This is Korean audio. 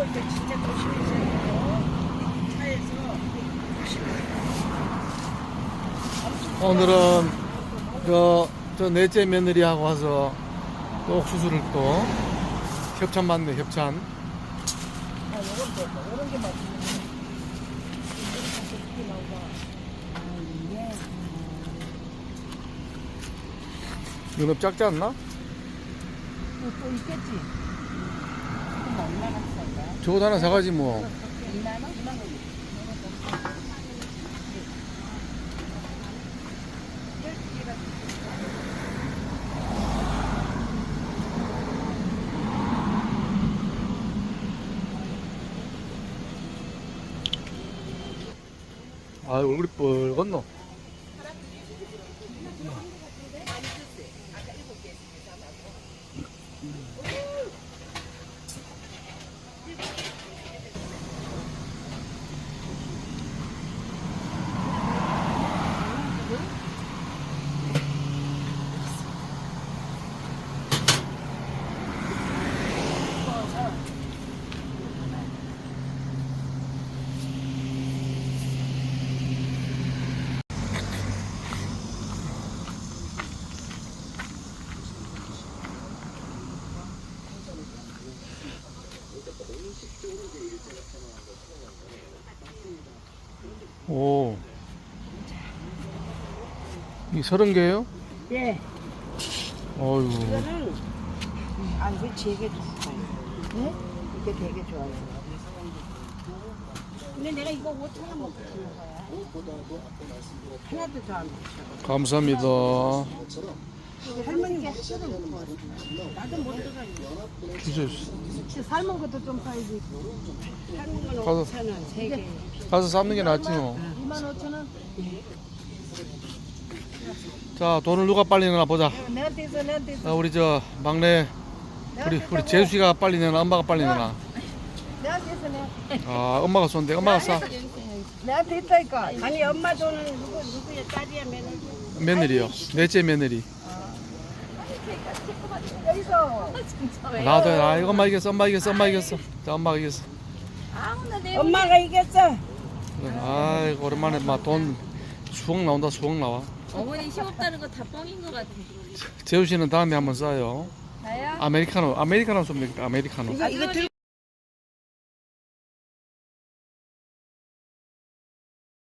이거 이제 진짜 조심해서 차에서 오늘은 저, 저 넷째 며느리하고 와서 또 옥수수를 또 협찬 받네 협찬 아, 요런 거, 요런 게 맛있네. 이거 작지 않나? 또 있겠지. 얼마나 살 까? 저거 하나 사가지 뭐 2만 원? 2만 원. 아 얼굴이 뻘건노 오. 이 서른 개요? 예. 어유. 이거는 아 이거 되게 좋아요. 네? 이게 되게 좋아요. 근데 내가 이거 5천 원 먹고 주는 거야. 하나도 더안 붙여. 감사합니다. 할머니가 하나도 못 먹어. 나도 못 들어가. 주세요. 삶은 것도 좀 사야지. 삶은 건 가서- 5천 원, 세 개. 가서 삶는 게 낫지 뭐. 2만 5천 원. 자 돈을 누가 빨리 내나 보자. 내한테 있어, 내한테 있어. 자 우리 저 막내 우리 우리 재수 씨가 빨리 내나 엄마가 빨리 내나. 내한테 있어, 내한테. 아 엄마가 쏜대. 엄마가 싸. 내한테 있다니까. 아니 엄마 돈은 누구 누구의 딸이야 며느리. 며느리요. 넷째 며느리. 여기서 나도 아 이거 엄마 이겼어. 엄마 이겼어. 엄마 이겼어. 자 엄마가 이겼어. 엄마가 이겼어. 그래. 아이 오랜만에 막돈 수억 나온다. 수억 나와. 어머니 시없다는 거 다 뻥인 것 같아. 재우 씨는 다음에 한번 싸요. 나야? 아메리카노 아메리카노 좀 먹겠다. 아메리카노. 이거 이거 들